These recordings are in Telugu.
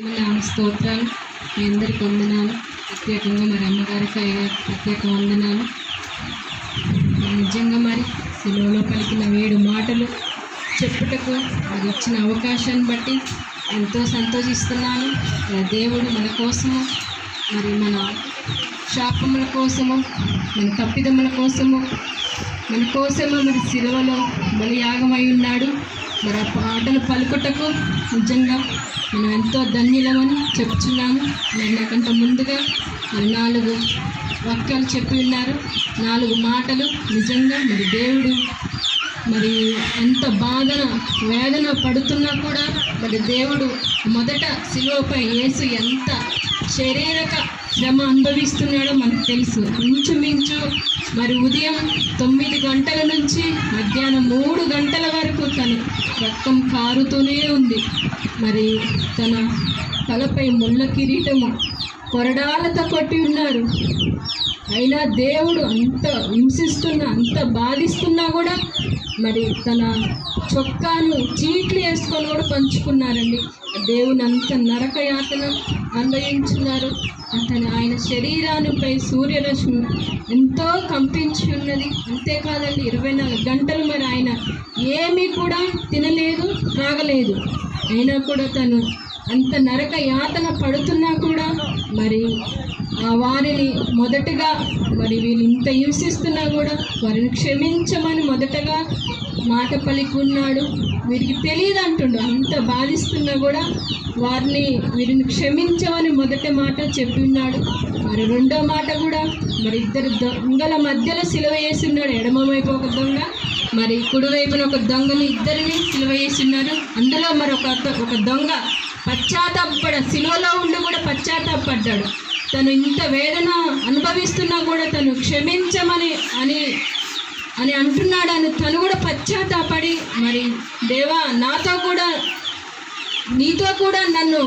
స్తోత్రాలు. మీ అందరికి వందనాలు. ప్రత్యేకంగా మరి అమ్మగారికి ప్రత్యేక వందనాలు. మరి నిజంగా మరి సెలవులో పలికిన వేడు మాటలు చెప్పుటకు మరి ఇచ్చిన అవకాశాన్ని బట్టి ఎంతో సంతోషిస్తున్నాను. దేవుడు మన కోసము మరి మన శాపముల కోసము మన తప్పిదముల కోసము మన కోసము మరి సిలువలో బలియాగమై ఉన్నాడు. మరి ఆ పాటలు పలుకుటకు నిజంగా మనం ఎంతో ధన్యులమని చెప్తున్నాము మరి నాకంటే ముందుగా మరి నాలుగు వాక్యాలు చెప్పి ఉన్నారు. నాలుగు మాటలు నిజంగా మరి దేవుడు మరి ఎంత బాధన వేదన పడుతున్నా కూడా మరి దేవుడు మొదట శిలువపై యేసు ఎంత శరీరక శ్రమ అనుభవిస్తున్నాడో మనకు తెలుసు. ఇంచుమించు మరి ఉదయం తొమ్మిది గంటల నుంచి మధ్యాహ్నం మూడు గంటల వరకు తను రక్తం కారుతూనే ఉంది. మరి తన తలపై ముళ్ళ కిరీటము కొరడాలతో కొట్టి ఉన్నారు. అయినా దేవుడు అంత హింసిస్తున్నా అంత బాధిస్తున్నా కూడా మరి తన చొక్కాను చీట్లు వేసుకొని కూడా పంచుకున్నారండి. దేవుని అంత నరకయాతన అనుభవించున్నారు అతను ఆయన శరీరానిపై సూర్యరశ్మి ఎంతో కంపించి ఉన్నది. అంతేకాదండి ఇరవై నాలుగు గంటలు మరి ఆయన ఏమీ కూడా తినలేదు త్రాగలేదు అయినా కూడా తను అంత నరక యాతన పడుతున్నా కూడా మరి వారిని మొదటగా మరి వీళ్ళు ఇంత హింసిస్తున్నా కూడా వారిని క్షమించమని మొదటగా మాట పలికి ఉన్నాడు. వీరికి తెలియదు అంటుండు. అంత బాధిస్తున్నా కూడా వారిని వీరిని క్షమించమని మొదటి మాట చెప్పి ఉన్నాడు మరి రెండో మాట కూడా మరి ఇద్దరు దొంగల మధ్యలో సిలువ వేసి ఉన్నాడు. ఎడమ వైపు ఒక దొంగ మరి కుడివైపున ఒక దొంగని ఇద్దరిని సిలువ వేసి ఉన్నారు అందులో మరి ఒక ఒక దొంగ పశ్చాత్తాపడ సిలువలో ఉండి కూడా పశ్చాత్తాపడ్డాడు తను ఇంత వేదన అనుభవిస్తున్నా కూడా తను క్షమించమని అని అని అంటున్నాడు అని తను కూడా పశ్చాత్తాపడి మరి దేవా నాతో కూడా నీతో కూడా నన్ను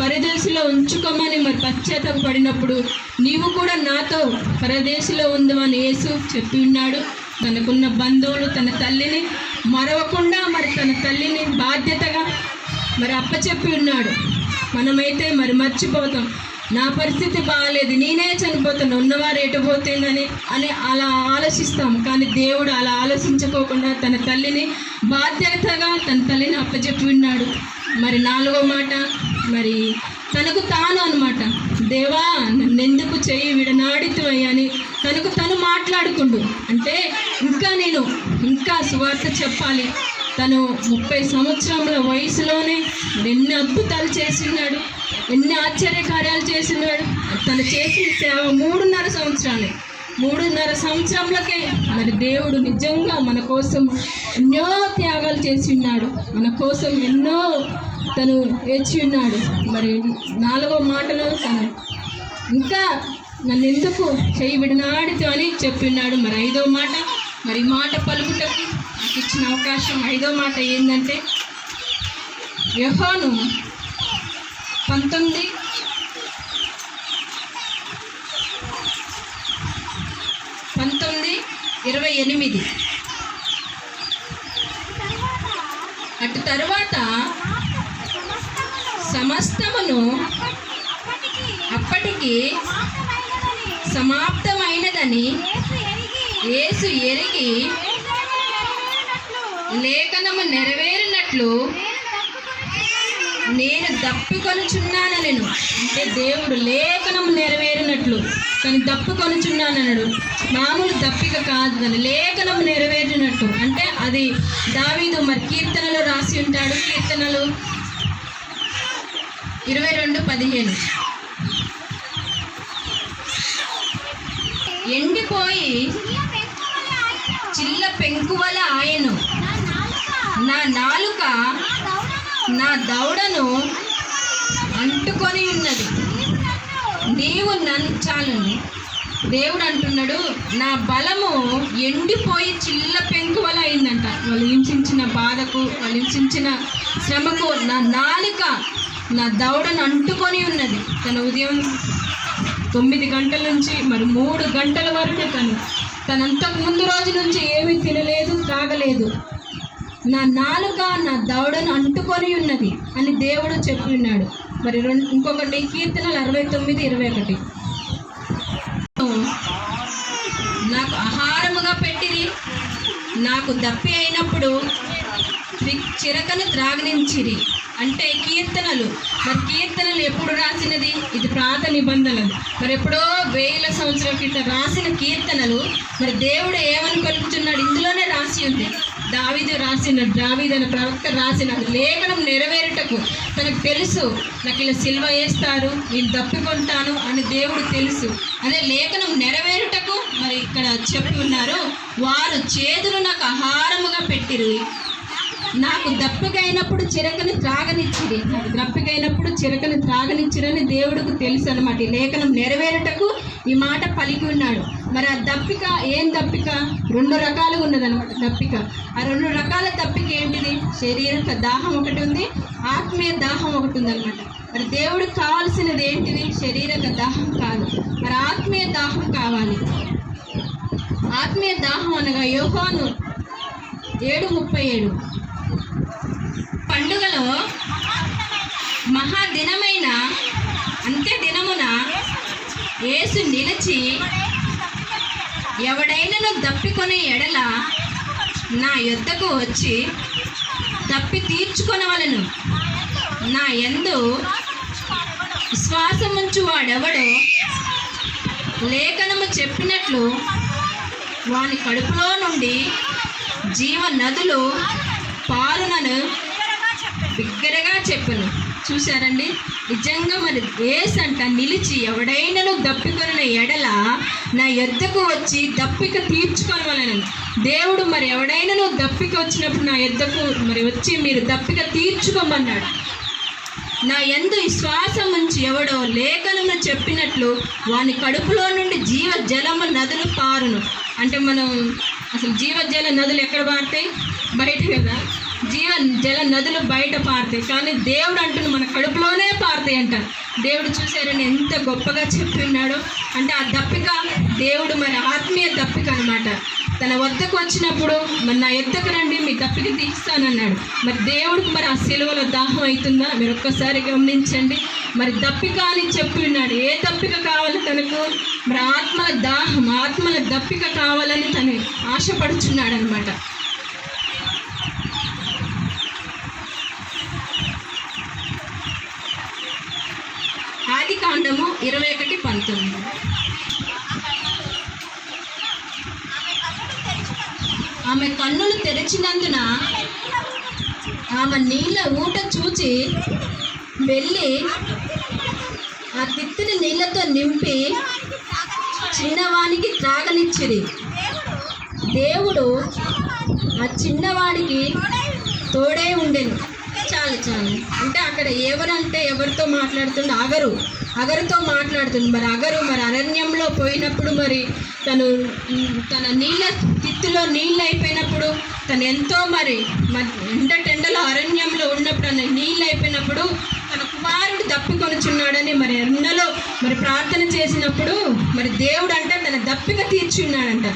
పరదేశిలో ఉంచుకోమని మరి పశ్చాత్తాపడినప్పుడు నీవు కూడా నాతో పరదేశిలో ఉందమని యేసు చెప్పి ఉన్నాడు. తనకున్న బంధువులు తన తల్లిని మరవకుండా మరి తన తల్లిని బాధ్యతగా మరి అప్పచెప్పి ఉన్నాడు. మనమైతే మరి మర్చిపోతాం. నా పరిస్థితి బాగాలేదు. నేనే చనిపోతాను ఉన్నవారు ఎటు పోతేనని అని అలా ఆలోచిస్తాం. కానీ దేవుడు అలా ఆలోచించుకోకుండా తన తల్లిని బాధ్యతగా తన తల్లిని అప్పచెప్పి ఉన్నాడు. మరి నాలుగో మాట మరి తనకు తాను అనమాట దేవా నన్నెందుకు చెయ్యి విడనాడితువయ్యా అని తనకు తను మాట్లాడుకుండు. అంటే ఇంకా నేను ఇంకా సువార్త చెప్పాలి. తను ముప్పై సంవత్సరముల వయసులోనే ఎన్ని అద్భుతాలు చేసినాడు ఎన్ని ఆశ్చర్య కార్యాలు చేసినాడు తను చేసిన సేవ మూడున్నర సంవత్సరాలే. మూడున్నర సంవత్సరంలకే మరి దేవుడు నిజంగా మన కోసం ఎన్నో త్యాగాలు చేసి ఉన్నాడు మన కోసం ఎన్నో తను వేచి ఉన్నాడు. మరి నాలుగో మాటలో తను ఇంకా నన్ను ఎందుకు చేయి విడనాడితో అని చెప్పిన్నాడు మరి ఐదో మాట మరి మాట పలుకుటకు నాకు ఇచ్చిన అవకాశం ఐదో మాట ఏంటంటే యహోను పంతొమ్మిది పంతొమ్మిది ఇరవై ఎనిమిది. అటు తరువాత సమస్తమును అప్పటికి సమాప్తమైనదని యేసు ఎరిగి లేఖనము నెరవేరినట్లు నేను దప్పికొనుచున్నానను అంటే దేవుడు లేఖనం నెరవేరినట్లు. కానీ దప్పుకొనుచున్నానన్నాడు మామూలు దప్పిక కాదు కానీ లేఖనం నెరవేరినట్టు. అంటే అది దావీదు మరి కీర్తనలో రాసి ఉంటాడు. కీర్తనలు ఇరవై రెండు పదిహేను. ఎండిపోయి చిల్ల పెంకువల ఆయను. నా నాలుక నా దౌడను అంటుకొని ఉన్నది. నీవు నన్ను చాలు. దేవుడు అంటున్నాడు నా బలము ఎండిపోయి చిల్ల పెంకువల అయిందంట. వాళ్ళు హింసించిన బాధకు వాళ్ళు హింసించిన శ్రమకు నా నాలుక నా దౌడను అంటుకొని ఉన్నది. తన ఉదయం తొమ్మిది గంటల నుంచి మరి మూడు గంటల వరకు తను తనంతకు ముందు రోజు నుంచి ఏమీ తినలేదు తాగలేదు. నా నాలుక నా దవడను అంటుకొని ఉన్నది అని దేవుడు చెప్పి ఉన్నాడు. మరి రెండు ఇంకొకటి కీర్తనలు అరవై తొమ్మిది ఇరవై ఒకటి. నాకు ఆహారముగా పెట్టిరి నాకు దప్పి అయినప్పుడు చిరకను త్రాగనించిరి అంటే కీర్తనలు. మరి కీర్తనలు ఎప్పుడు రాసినది? ఇది ప్రాత నిబంధనలు. మరి ఎప్పుడో వేల సంవత్సరాల క్రితం రాసిన కీర్తనలు. మరి దేవుడు ఏమని పలుకుతున్నాడు ఇందులోనే రాసి ఉంది. దావీదు రాసిన దావీదు అనే ప్రవక్త రాసిన లేఖనం నెరవేరుటకు తనకు తెలుసు నాకు ఇలా సిల్వ వేస్తారు నేను తప్పికొంటాను అని దేవుడు తెలుసు. అదే లేఖనం నెరవేరుటకు మరి ఇక్కడ చెప్పి ఉన్నారు వారు చేతులు నాకు ఆహారముగా పెట్టిరు. నాకు దప్పికైనప్పుడు చిరకని త్రాగనిచ్చిరి. నాకు దప్పికైనప్పుడు చిరకని త్రాగనిచ్చిరని దేవుడికి తెలుసు అనమాట ఈ లేఖనం నెరవేరుటకు ఈ మాట పలికి ఉన్నాడు. మరి ఆ దప్పిక ఏం దప్పిక? రెండు రకాలుగా ఉన్నదనమాట దప్పిక. ఆ రెండు రకాల దప్పిక ఏంటిది? శరీరక దాహం ఒకటి ఉంది ఆత్మీయ దాహం ఒకటి ఉందనమాట మరి దేవుడికి కావాల్సినది ఏంటిది? శరీరక దాహం కాదు. మరి ఆత్మీయ దాహం కావాలి. ఆత్మీయ దాహం అనగా యోహాను ఏడు ముప్పై ఏడు. పండుగలో మహాదినమైన అంత్య దినమున యేసు నిలిచి ఎవడైనను దప్పికొనే ఎడల నా యొద్దకు వచ్చి తప్పి తీర్చుకొనవలను. నా ఎందు విశ్వాసముంచు వాడెవడో లేఖనము చెప్పినట్లు వాని కడుపులో నుండి జీవ నదులు పారునను. బిగ్గరగా చెప్పను. చూశారండి? నిజంగా మరి ఏసంట నిలిచి ఎవడైనను దప్పికొనిన ఎడల నా ఎద్దకు వచ్చి దప్పిక తీర్చుకొనవలను. దేవుడు మరి ఎవడైనను దప్పిక వచ్చినప్పుడు నా ఎద్దకు మరి వచ్చి మీరు దప్పిక తీర్చుకోమన్నాడు. నా ఎందు విశ్వాసం ఉంచి ఎవడో లేఖనము చెప్పినట్లు వాని కడుపులో నుండి జీవ జలము నదులు పారును. అంటే మనం అసలు జీవజల నదులు ఎక్కడ పారుతాయి? బయట కదా. జీవ జల నదులు బయట పారుతాయి. కానీ దేవుడు అంటున్న మన కడుపులోనే పారుతాయి అంట. దేవుడు చూసారని ఎంత గొప్పగా చెప్పిన్నాడు అంటే ఆ దప్పిక దేవుడు మరి ఆత్మీయ దప్పిక అనమాట తన వద్దకు వచ్చినప్పుడు మరి నా ఎద్దకు రండి మీ దప్పిక తీస్తానన్నాడు. మరి దేవుడికి మరి ఆ సెలవులో దాహం అవుతుందా? మీరు ఒక్కసారి గమనించండి. మరి దప్పిక అని చెప్పిన్నాడు ఏ దప్పిక కావాలి తనకు? మరి ఆత్మల దాహం ఆత్మల దప్పిక కావాలని తను ఆశపడుచున్నాడు అనమాట కాండము ఇరవై ఒకటి పంతొమ్మిది. ఆమె కన్నులు తెరిచినందున ఆమె నీళ్ళ ఊట చూచి వెళ్ళి ఆ తిత్తిని నీళ్ళతో నింపి చిన్నవానికి త్రాగనిచ్చిరి. దేవుడు ఆ చిన్నవాడికి తోడే ఉండేది చాలు చాలు. అంటే అక్కడ ఎవరంటే ఎవరితో మాట్లాడుతుండే అగరు. అగరుతో మాట్లాడుతుంది. మరి అగరు మరి అరణ్యంలో పోయినప్పుడు మరి తను తన నీళ్ళ తిత్తులో నీళ్ళు అయిపోయినప్పుడు తను ఎంతో మరి మరి ఎండ టెండలో అరణ్యంలో ఉన్నప్పుడు తన నీళ్ళు అయిపోయినప్పుడు తన కుమారుడు దప్పికొనుచున్నాడని మరి ఎండలో మరి ప్రార్థన చేసినప్పుడు మరి దేవుడు అంటే తన దప్పిక తీర్చున్నాడంట.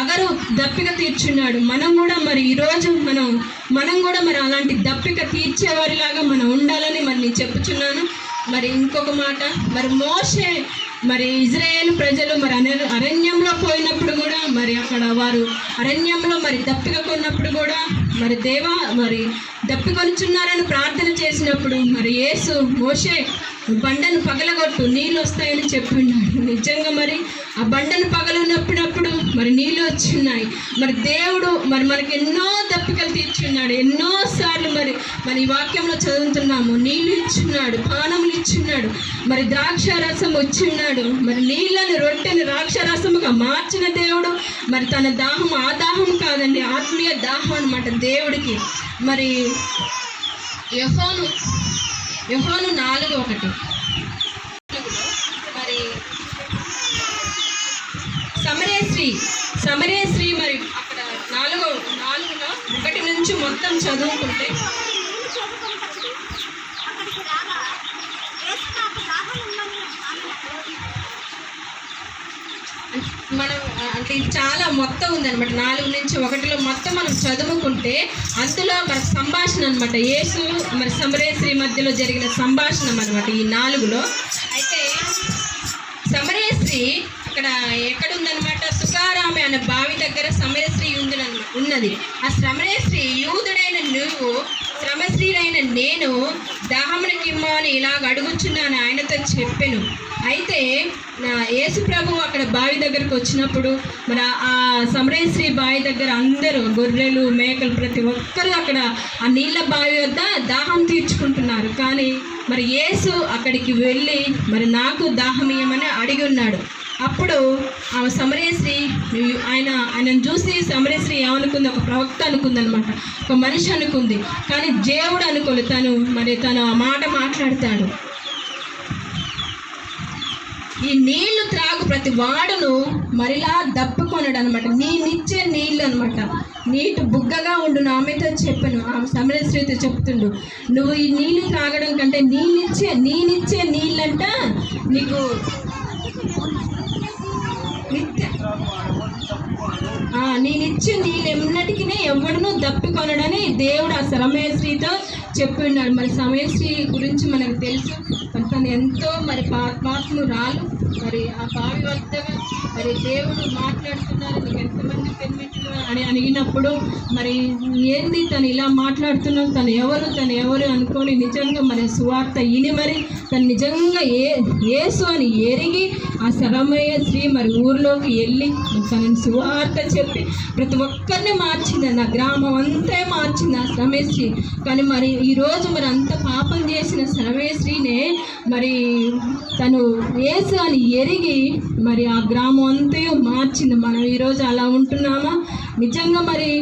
అగరు దప్పిక తీర్చున్నాడు. మనం కూడా మరి ఈరోజు మనం మనం కూడా మరి అలాంటి దప్పిక తీర్చేవారిలాగా మనం ఉండాలని మరి నేను చెప్పుచున్నాను. మరి ఇంకొక మాట మరి మోషే మరి ఇజ్రాయేల్ ప్రజలు మరి అన- అరణ్యంలో పోయినప్పుడు కూడా మరి అక్కడ వారు అరణ్యంలో మరి దప్పిక కొన్నప్పుడు కూడా మరి దేవా మరి దప్పికొనుచున్నారని ప్రార్థన చేసినప్పుడు మరి యేసు మోషే బండను పగలగొట్టు నీళ్ళు వస్తాయని చెప్పిన్నాడు నిజంగా మరి ఆ బండను పగలనప్పుడప్పుడు మరి నీళ్ళు వచ్చున్నాయి. మరి దేవుడు మరి మనకి ఎన్నో దప్పికలు తీర్చున్నాడు. ఎన్నో సార్లు మరి మరి ఈ వాక్యంలో చదువుతున్నాము. నీళ్ళు ఇచ్చున్నాడు పానములు ఇచ్చున్నాడు మరి ద్రాక్ష రసం వచ్చిన్నాడు. మరి నీళ్ళని రొట్టెని ద్రాక్ష రసముగా మార్చిన దేవుడు మరి తన దాహం ఆ దాహం కాదండి ఆత్మీయ దాహం అనమాట దేవుడికి. మరి యహోను యహోను నాలుగు ఒకటి మరి సమరేశ్రీ సమరేశ్రీ మరి అక్కడ నాలుగో నాలుగులో ఒకటి నుంచి మొత్తం చదువుకుంటే. మనం అంటే ఇది చాలా మొత్తం ఉందన్నమాట. నాలుగు నుంచి ఒకటిలో మొత్తం మనం చదువుకుంటే అందులో మన సంభాషణ అనమాట యేసు మరి సమరేశ్రీ మధ్యలో జరిగిన సంభాషణ అనమాట ఈ నాలుగులో. అయితే సమరేశ్రీ అక్కడ ఎక్కడ ఉందన్నమాట అనే బావి దగ్గర సమరేశ్రీ ఉంది ఉన్నది. ఆ సమరేశ్రీ యూదుడైన నువ్వు శ్రమశ్రీలైన నేను దాహమునకిమ్మ అని ఇలాగ అడుగుచున్నాను ఆయనతో చెప్పాను. అయితే నా యేసు ప్రభు అక్కడ బావి దగ్గరకు వచ్చినప్పుడు మరి ఆ- ఆ సమరేశ్రీ బావి దగ్గర అందరూ గొర్రెలు మేకలు ప్రతి ఒక్కరూ అక్కడ ఆ నీళ్ళ బావి వద్ద దాహం తీర్చుకుంటున్నారు. కానీ మరి యేసు అక్కడికి వెళ్ళి మరి నాకు దాహమీయమని అడిగి ఉన్నాడు. అప్పుడు ఆ సమరేశ్రీ ఆయన ఆయనను చూసి సమరేశ్రీ ఏమనుకుంది? ఒక ప్రవక్త అనుకుంది అనమాట ఒక మనిషి అనుకుంది. కానీ దేవుడు అనుకోలేదు. తను మరి తను ఆ మాట మాట్లాడతాడు. ఈ నీళ్ళు త్రాగు ప్రతి వాడును మరిలా దప్పుకొనడు అనమాట నేనిచ్చే నీళ్ళు అనమాట నీటి బుగ్గగా ఉండు ఆమెతో చెప్పాను. ఆమె సమరశ్రీతో చెప్తుండు. నువ్వు ఈ నీళ్ళు త్రాగడం కంటే నేనిచ్చే నేనిచ్చే నీళ్ళంట నీకు నేనిచ్చే నీళ్ళు ఎన్నటికీ ఎవడునూ దప్పికొనడని దేవుడు ఆ సమయశ్రీతో చెప్పిన్నాడు మరి సమయశ్రీ గురించి మనకు తెలుసు. మరి తను ఎంతో మరి పాత్మాత్మురాలు మరి ఆ బావి వద్ద మరి దేవుడు మాట్లాడుతున్నారు. నీకు ఎంతమంది పెన్మిట్లు అని అడిగినప్పుడు మరి ఏంది తను ఇలా మాట్లాడుతున్నావు తను ఎవరు? తను ఎవరు అనుకొని నిజంగా మరి సువార్త ఇని మరి తను నిజంగా ఏ ఏసు అని ఎరిగి ఆ శరమయ్య స్త్రీ మరి ఊర్లోకి వెళ్ళి తనని సువార్త చెప్పి ప్రతి ఒక్కరిని మార్చింది నా గ్రామం అంతే మార్చింది ఆ శ్రమేశ్రీ కానీ మరి ఈరోజు మరి అంత పాపం చేసిన శ్రమేశ్రీనే మరి తను ఏసు అని ఎరిగి మరి ఆ గ్రామం అంతే మార్చింది. మనం ఈరోజు అలా ఉంటున్నామా? నిజంగా మరి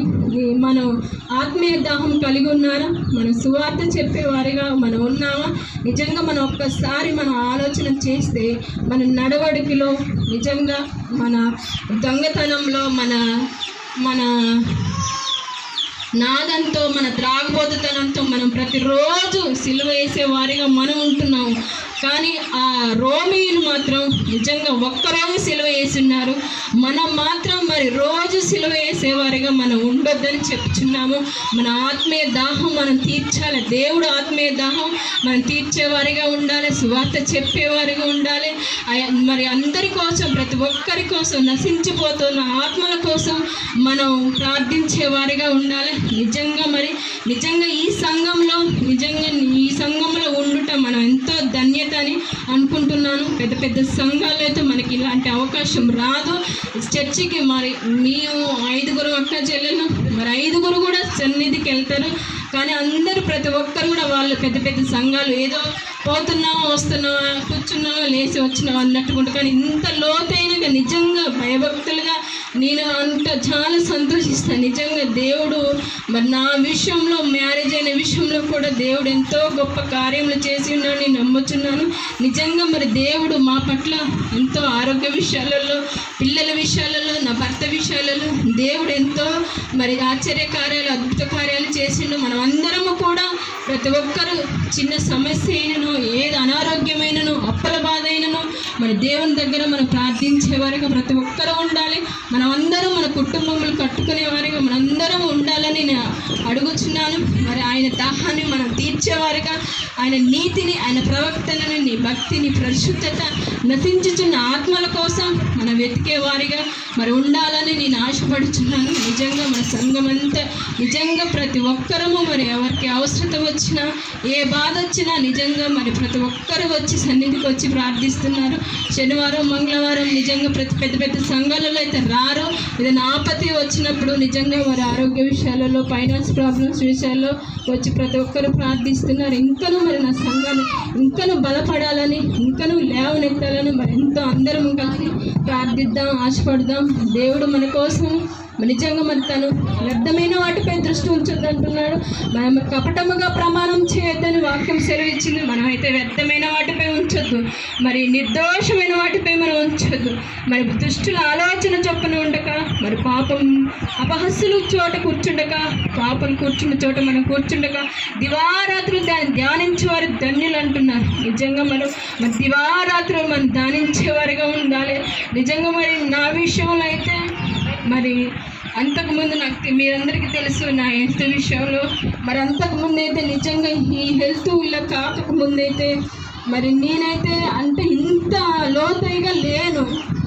మనం ఆత్మీయ దాహం కలిగి ఉన్నారా? మనం సువార్త చెప్పేవారిగా మనం ఉన్నామా? నిజంగా మనం ఒక్కసారి మనం ఆలోచన చేస్తే మన నడవడికలో నిజంగా మన దొంగతనంలో మన మన నాదంతో మన త్రాగుబోతుతనంతో మనం ప్రతిరోజు సిలువ వేసే వారిగా మనం ఉంటున్నాము. కానీ ఆ రోమీయులు మాత్రం నిజంగా ఒక్కరోజు సిలువ వేసున్నారు. మనం మాత్రం మరి రోజు సిలువ వేసేవారిగా మనం ఉండొద్దని చెప్తున్నాము. మన ఆత్మీయ దాహం మనం తీర్చాలి. దేవుడు ఆత్మీయ దాహం మనం తీర్చేవారిగా ఉండాలి. సువార్త చెప్పేవారిగా ఉండాలి. మరి అందరి కోసం ప్రతి ఒక్కరి కోసం నశించిపోతున్న ఆత్మల కోసం మనం ప్రార్థించేవారిగా ఉండాలి. నిజంగా మరి నిజంగా ఈ సంఘంలో నిజంగా ఈ సంఘంలో ఉండుట మనం ఎంతో ధన్యత అని అనుకుంటున్నాను. పెద్ద పెద్ద సంఘాలు అయితే మనకి ఇలాంటి అవకాశం రాదు. చర్చికి మరి మేము ఐదుగురు అక్క చెల్లెలు మరి ఐదుగురు కూడా సన్నిధికి వెళ్తారు. కానీ అందరూ ప్రతి ఒక్కరు కూడా వాళ్ళు పెద్ద పెద్ద సంఘాలు ఏదో పోతున్నావా వస్తున్నావా కూర్చున్నావా లేచి వచ్చినామా అన్నట్టుకుంటా కానీ ఇంత లోతైనగా నిజంగా భయభక్తులుగా నేను అంత చాలా సంతోషిస్తాను నిజంగా దేవుడు మరి నా విషయంలో మ్యారేజ్ అయిన విషయంలో కూడా దేవుడు ఎంతో గొప్ప కార్యములు చేసి ఉన్నాడు. నేను నమ్ముచున్నాను. నిజంగా మరి దేవుడు మా పట్ల ఎంతో ఆరోగ్య విషయాలలో పిల్లల విషయాలలో నా భర్త విషయాలలో దేవుడు ఎంతో మరి ఆశ్చర్య కార్యాలు అద్భుత కార్యాలు చేసిండు. మనం అందరము కూడా ప్రతి ఒక్కరు చిన్న సమస్య అయినను ఏది అనారోగ్యమైనను అప్పల బాధ అయినను మరి దేవుని దగ్గర మనం ప్రార్థించే వరకు ప్రతి ఉండాలి. మనం అందరం మన కుటుంబములు కట్టుకునే వారిగా మనందరం ఉండాలని నేను అడుగుచున్నాను. మరి ఆయన దాహాన్ని మనం తీర్చేవారిగా ఆయన నీతిని ఆయన ప్రవక్తలను నీ భక్తిని పరిశుద్ధత నశించుచున్న ఆత్మల కోసం మనం వెతికే వారిగా మరి ఉండాలని నేను ఆశపడుచున్నాను. నిజంగా మన సంఘం అంతా నిజంగా ప్రతి ఒక్కరము మరి ఎవరికి అవసరత వచ్చినా ఏ బాధ వచ్చినా నిజంగా మరి ప్రతి ఒక్కరు వచ్చి సన్నిధికి వచ్చి ప్రార్థిస్తున్నారు. శనివారం మంగళవారం నిజంగా ప్రతి పెద్ద పెద్ద సంఘాలలో అయితే రారు. ఏదైనా ఆపత్తి వచ్చినప్పుడు నిజంగా వారి ఆరోగ్య విషయాలలో ఫైనాన్స్ ప్రాబ్లమ్స్ విషయాల్లో వచ్చి ప్రతి ఒక్కరు ప్రార్థిస్తున్నారు. ఇంకనూ మరి నా సంఘాన్ని ఇంకను బలపడాలని ఇంకను లేవనెత్తాలని మరి ఎంతో అందరం కలిసి ప్రార్థిద్దాం ఆశపడదాం. దేవుడు మన కోసం నిజంగా మరి తను వ్యర్థమైన వాటిపై దృష్టి ఉంచొద్దు అంటున్నాడు మనం కపటముగా ప్రమాణం చేయొద్దని వాక్యం సెలవిచ్చింది. మనమైతే వ్యర్థమైన వాటిపై ఉంచొద్దు. మరి నిర్దోషమైన వాటిపై మనం ఉంచొద్దు. మరి దుష్టుల ఆలోచన చొప్పున ఉండక మరి పాపం అపహస్సులు చోట కూర్చుండక పాపం కూర్చున్న చోట మనం కూర్చుండక దివారాత్రులు దాన్ని ధ్యానించేవారు ధన్యులు అంటున్నారు. నిజంగా మనం మరి దివారాత్రులు మనం ధ్యానించేవారుగా ఉండాలి. నిజంగా మరి నా విషయంలో అయితే మరి అంతకుముందు నాకు మీరందరికీ తెలుసు నా హెల్త్ విషయంలో. మరి అంతకుముందు అయితే నిజంగా ఈ హెల్త్ ఇలా కాకముందు అయితే మరి నేనైతే అంటే ఇంత లోతైగా లేను.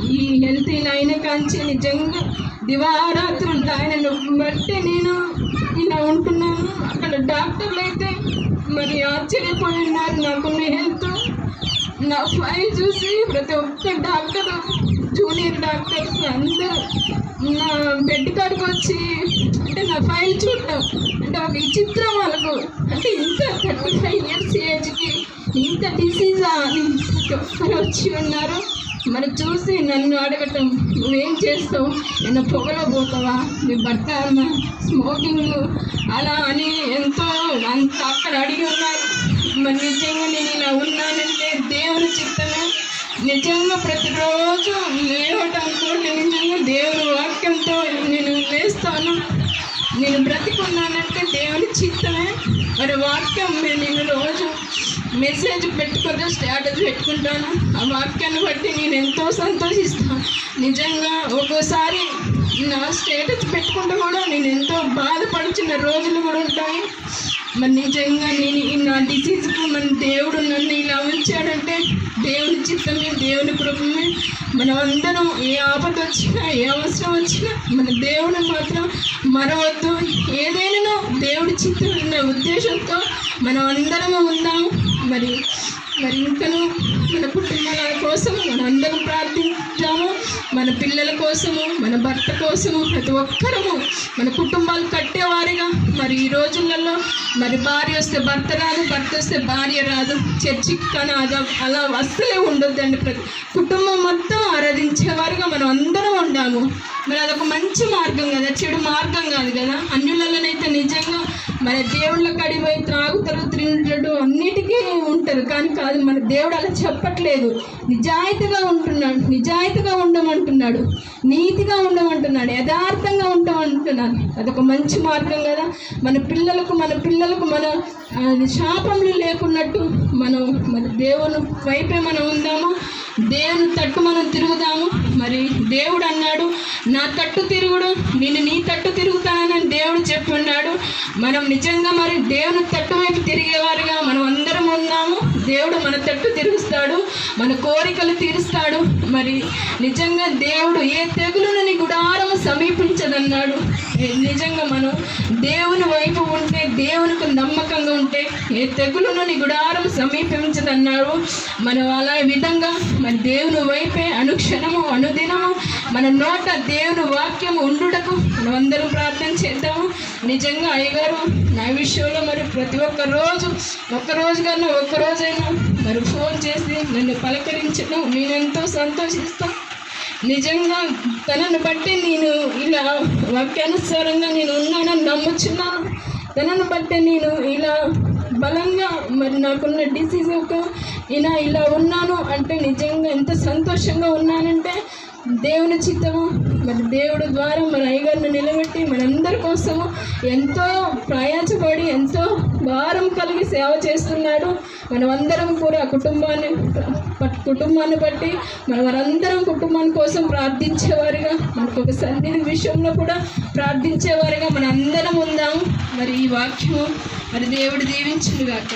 ఈ హెల్త్ ఇలా కాంచి నిజంగా దివారాత్రులు ఆయన బట్టి నేను ఇలా ఉంటున్నాను. అక్కడ డాక్టర్లు అయితే మరి ఆశ్చర్యపోయి ఉన్నారు నాకున్న హెల్త్ నా ఫైల్ చూసి ప్రతి ఒక్క డాక్టర్ జూనియర్ డాక్టర్స్ అందరూ నా బెడ్ కాడికి వచ్చి అంటే నా ఫైల్ చూడడం అంటే ఒక విచిత్రం వాళ్ళకు. అంటే ఇంత థర్టీ ఫైవ్ ఇయర్స్ ఏజ్కి ఇంత డిసీజా అని ఒక్కరు వచ్చి ఉన్నారు. మరి చూసి నన్ను అడగటం నువ్వేం చేస్తావు? నేను పొగలో పోతావా మీ భర్త స్మోకింగ్ అలా అని ఎంతో అంత అక్కడ అడిగి ఉన్నారు. మరి నిజంగా నేను ఇలా ఉన్నానంటే దేవుని చిత్తమే. నిజంగా ప్రతిరోజు లేవటంతో నిజంగా దేవుని వాక్యంతో నేను లేస్తాను నేను బ్రతికున్నానంటే దేవుని చిత్తమే. మరి వాక్యం నేను రోజు మెసేజ్ పెట్టుకుంటూ స్టేటస్ పెట్టుకుంటాను. ఆ వాక్యాన్ని బట్టి నేను ఎంతో సంతోషిస్తాను. నిజంగా ఒక్కోసారి నా స్టేటస్ పెట్టుకుంటూ కూడా నేను ఎంతో బాధపడుచున్న రోజులు కూడా ఉంటాయి. మరి నిజంగా నేను నా డిసీజ్కు మన దేవుడు నన్ను ఇలా ఉంచాడంటే దేవుని చిత్తమే దేవుని కృపమే. మనమందరం ఏ ఆపద వచ్చినా ఏ అవసరం వచ్చినా మన దేవుని మాత్రం మరవద్దు. ఏదైనా దేవుడి చిత్తం ఉన్న ఉద్దేశంతో మనం అందరము ఉన్నాము మరి మరి ఇంకను మన కుటుంబాల కోసం మనం అందరం ప్రార్థించాము. మన పిల్లల కోసము మన భర్త కోసము ప్రతి ఒక్కరము మన కుటుంబాలు కట్టేవారిగా. మరి ఈ రోజులలో మరి భార్య వస్తే భర్త రాదు భర్త వస్తే భార్య రాదు. చర్చికి కానీ అది అలా అస్సలే ఉండొద్దండి ప్రతి కుటుంబం మొత్తం ఆరాధించేవారుగా మనం అందరం ఉండాము. మరి అదొక మంచి మార్గం కదా చెడు మార్గం కాదు కదా. అన్యులలోనైతే నిజంగా మన దేవుళ్ళ కడిపోయి త్రాగుతారు తింటాడు అన్నిటికీ ఉంటారు. కానీ కాదు మన దేవుడు అలా చెప్పట్లేదు. నిజాయితీగా ఉంటున్నాడు నిజాయితీగా ఉండమంటున్నాడు నీతిగా ఉండమంటున్నాడు యథార్థంగా ఉండమంటున్నాడు. అదొక మంచి మార్గం కదా. మన పిల్లలకు మన పిల్లలకు మన శాపములు లేకున్నట్టు మనం మన దేవుని వైపే మనం ఉందాము? దేవుని తట్టు మనం తిరుగుదాము. మరి దేవుడు అన్నాడు నా తట్టు తిరుగుడు నేను నీ తట్టు తిరుగుతానని దేవుడు చెప్పున్నాడు. మనం నిజంగా మరి దేవుని తట్టు వైపు తిరిగేవారుగా మనం అందరం ఉన్నాము. దేవుడు మన తట్టు తిరుగుస్తాడు మన కోరికలు తీరుస్తాడు. మరి నిజంగా దేవుడు ఏ తెగులునని గుడారము సమీపించదన్నాడు. నిజంగా మనం దేవుని వైపు ఉంటే దేవునికి నమ్మకంగా ఉంటే ఏ తెగులును నీ గుడారం సమీపించదన్నారు. మనం అలా విధంగా మన దేవుని వైపే అనుక్షణము అనుదినము మన నోట దేవుని వాక్యం ఉండుటకు మనమందరం అందరం ప్రార్థన చేద్దాము. నిజంగా అయ్యగారు నా విషయంలో మరి ప్రతి ఒక్క రోజు ఒక్క రోజు కన్నా ఒక్క రోజైనా మరి ఫోన్ చేసి నన్ను పలకరించడం నేనెంతో సంతోషిస్తాను నిజంగా తనను బట్టి నేను ఇలా వాక్యానుసారంగా నేను ఉన్నానని నమ్ముచున్నాను. తనను బట్టి నేను ఇలా బలంగా మరి నాకున్న డిసీజ్ ఒక ఇలా ఇలా ఉన్నాను అంటే నిజంగా ఎంత సంతోషంగా ఉన్నానంటే దేవుని చిత్తము మరి దేవుడి ద్వారా మన అయ్యగారిని నిలబెట్టి మనందరి కోసము ఎంతో ప్రయాసపడి ఎంతో భారం కలిగి సేవ చేస్తున్నాడు. మనమందరం కూడా కుటుంబాన్ని కుటుంబాన్ని బట్టి మన కుటుంబం కోసం ప్రార్థించేవారుగా మనకు ఒక సన్నిధి విషయంలో కూడా ప్రార్థించేవారుగా మన అందరం ఉందాం. మరి ఈ వాక్యము మరి దేవుడు దీవించుగాక